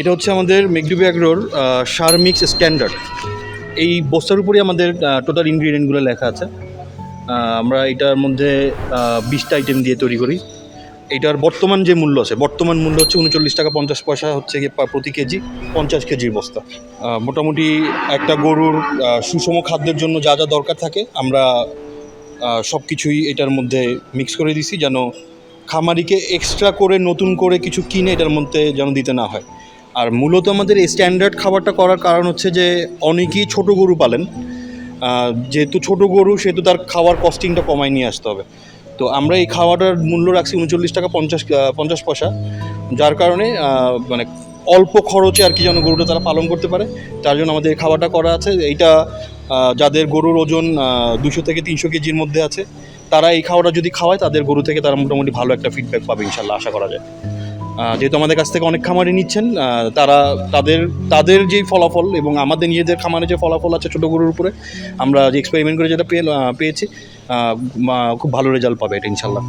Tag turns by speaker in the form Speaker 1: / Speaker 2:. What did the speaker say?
Speaker 1: এটা হচ্ছে আমাদের মেঘডুবি অ্যাগ্রোর সার মিক্স স্ট্যান্ডার্ড এই বস্তার উপরেই আমাদের টোটাল ইনগ্রিডিয়েন্টগুলো লেখা আছে। আমরা এটার মধ্যে বিশটা আইটেম দিয়ে তৈরি করি। এটার বর্তমান যে মূল্য আছে, বর্তমান মূল্য হচ্ছে উনচল্লিশ টাকা পঞ্চাশ পয়সা হচ্ছে প্রতি কেজি পঞ্চাশ কেজির বস্তা। মোটামুটি একটা গরুর সুষম খাদ্যের জন্য যা যা দরকার থাকে, আমরা সব কিছুই এটার মধ্যে মিক্স করে দিছি যেন খামারিকে এক্সট্রা করে, নতুন করে কিছু কিনে এটার মধ্যে যেন দিতে না হয়। আর মূলত আমাদের এই স্ট্যান্ডার্ড খাবারটা করার কারণ হচ্ছে যে অনেকেই ছোট গরু পালেন। যেহেতু ছোট গরু, সেহেতু তার খাওয়ার কস্টিংটা কমায় নিয়ে আসতে হবে। তো আমরা এই খাওয়াটার মূল্য রাখছি উনচল্লিশ টাকা পঞ্চাশ পঞ্চাশ পয়সা। যার কারণে মানে অল্প খরচে আর কি যেন গরুটা তারা পালন করতে পারে, তার জন্য আমাদের এই খাবারটা করা আছে। এইটা যাদের গরুর ওজন দুশো থেকে তিনশো কেজির মধ্যে আছে, তারা এই খাওয়াটা যদি খাওয়ায়, তাদের গরু থেকে তারা মোটামুটি ভালো একটা ফিডব্যাক পাবে, ইনশাল্লাহ, আশা করা যায়। যেহেতু আমাদের কাছ থেকে অনেক খামারই নিচ্ছেন তারা তাদের তাদের যেই ফলাফল এবং আমাদের নিজেদের খামারে যে ফলাফল আছে ছোটো গরুর উপরে, আমরা যে এক্সপেরিমেন্ট করে যেটা পেয়ে পেয়েছি খুব ভালো রেজাল্ট পাবে এটা, ইনশাল্লাহ।